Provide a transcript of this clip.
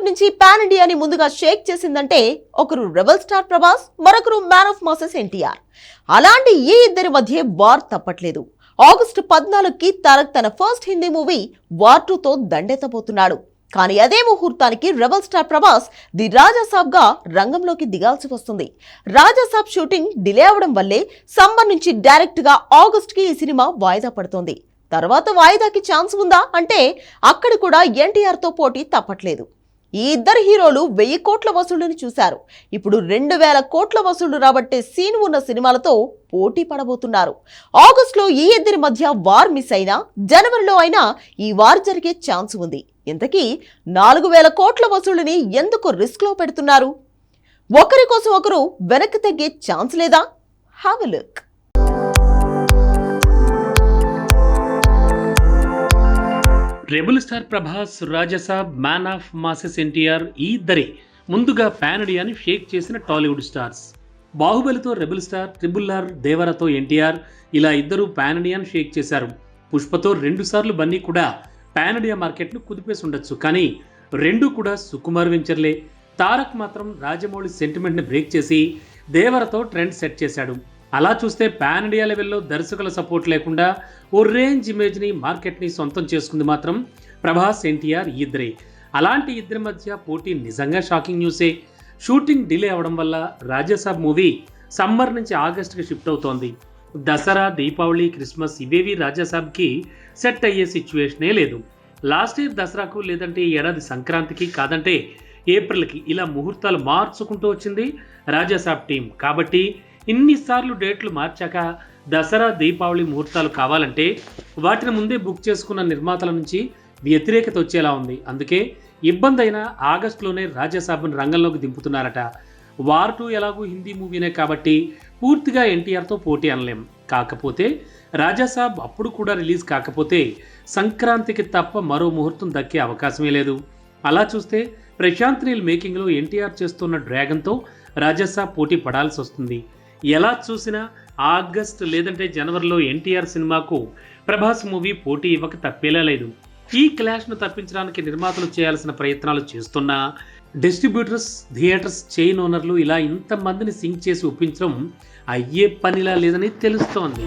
టాలీవుడ్ నుంచి పాన్ ఇండియాని ముందుగా షేక్ చేసిందంటే ఒకరు రెబల్ స్టార్ ప్రభాస్ మరొకరు మ్యాన్ ఆఫ్ మాసెస్ ఎన్టీఆర్. అలాంటి ఈ ఇద్దరి మధ్య వార్ తప్పట్లేదు. ఆగస్టు పద్నాలుగుకి తారక్ తన ఫస్ట్ హిందీ మూవీ వార్ టూతో దండెత్తబోతున్నాడు. కానీ అదే ముహూర్తానికి రెబల్ స్టార్ ప్రభాస్ ది రాజాసాబ్గా రంగంలోకి దిగాల్సి వస్తుంది. రాజాసాబ్ షూటింగ్ డిలే అవడం వల్లే సమ్మర్ నుంచి డైరెక్ట్గా ఆగస్ట్కి ఈ సినిమా వాయిదా పడుతోంది. తర్వాత వాయిదాకి ఛాన్స్ ఉందా అంటే అక్కడ కూడా ఎన్టీఆర్తో పోటీ తప్పట్లేదు. ఈ ఇద్దరు హీరోలు వెయ్యి కోట్ల వసూళ్ళను చూశారు. ఇప్పుడు రెండు వేల కోట్ల వసూళ్ళు రాబట్టే సీన్ ఉన్న సినిమాలతో పోటీ పడబోతున్నారు. ఆగస్టులో ఈ ఇద్దరి మధ్య వార్ మిస్ అయినా జనవరిలో అయినా ఈ వార్ జరిగే ఛాన్స్ ఉంది. ఇంతకీ నాలుగు వేల కోట్ల వసూళ్ళని ఎందుకు రిస్క్లో పెడుతున్నారు? ఒకరి కోసం ఒకరు వెనక్కి తగ్గే ఛాన్స్ లేదా? Have look. Rebel star Prabhas Rajasaab man of masses NTR ఈ ఇద్దరే ముందుగా పాన్ ఇండియాని షేక్ చేసిన టాలీవుడ్ స్టార్స్ బాహుబలితో రెబుల్ స్టార్ ట్రిబుల్ ఆర్ దేవరతో ఎన్టీఆర్ ఇలా ఇద్దరు పాన్ ఇండియాని షేక్ చేశారు. పుష్పతో రెండుసార్లు బన్నీ కూడా పాన్ ఇండియా మార్కెట్ను కుదిపేసి ఉండొచ్చు. కానీ రెండు కూడా సుకుమార్ వెంచర్లే. తారక్ మాత్రం రాజమౌళి సెంటిమెంట్ని బ్రేక్ చేసి దేవరతో ట్రెండ్ సెట్ చేశాడు. అలా చూస్తే పాన్ ఇండియా లెవెల్లో దర్శకుల సపోర్ట్ లేకుండా ఓ రేంజ్ ఇమేజ్ని మార్కెట్ని సొంతం చేసుకుంది మాత్రం ప్రభాస్ ఎన్టీఆర్ ఈ ఇద్దరే. అలాంటి ఇద్దరి మధ్య పోటీ నిజంగా షాకింగ్ న్యూసే. షూటింగ్ డిలే అవడం వల్ల రాజ్యసభ మూవీ సమ్మర్ నుంచి ఆగస్టుకి షిఫ్ట్ అవుతోంది. దసరా దీపావళి క్రిస్మస్ ఇవేవి రాజ్యసభకి సెట్ అయ్యే సిచ్యువేషనే లేదు. లాస్ట్ ఇయర్ దసరాకు లేదంటే ఏడాది సంక్రాంతికి కాదంటే ఏప్రిల్కి ఇలా ముహూర్తాలు మార్చుకుంటూ వచ్చింది రాజ్యసభ టీం. కాబట్టి ఇన్నిసార్లు డేట్లు మార్చాక దసరా దీపావళి ముహూర్తాలు కావాలంటే వాటిని ముందే బుక్ చేసుకున్న నిర్మాతల నుంచి వ్యతిరేకత వచ్చేలా ఉంది. అందుకే ఇబ్బంది అయినా ఆగస్టులోనే రాజ్యసభను రంగంలోకి దింపుతున్నారట. వార్ టూ ఎలాగూ హిందీ మూవీనే కాబట్టి పూర్తిగా ఎన్టీఆర్తో పోటీ అనలేం. కాకపోతే రాజాసాబ్ అప్పుడు కూడా రిలీజ్ కాకపోతే సంక్రాంతికి తప్ప మరో ముహూర్తం దక్కే అవకాశమే లేదు. అలా చూస్తే ప్రశాంత్ నీల్ మేకింగ్లో ఎన్టీఆర్ చేస్తున్న డ్రాగన్తో రాజాసాబ్ పోటీ పడాల్సి వస్తుంది ఎలా చూసినా ఆగస్ట్ లేదంటే జనవరిలో ఎన్టీఆర్ సినిమాకు ప్రభాస్ మూవీ పోటీ ఇవ్వక తప్పేలా లేదు. ఈ క్లాష్ను తప్పించడానికి నిర్మాతలు చేయాల్సిన ప్రయత్నాలు చేస్తున్నా డిస్ట్రిబ్యూటర్స్ థియేటర్స్ చైన్ ఓనర్లు ఇలా ఇంతమందిని సింక్ చేసి ఒప్పించడం అయ్యే పనిలా లేదని తెలుస్తోంది.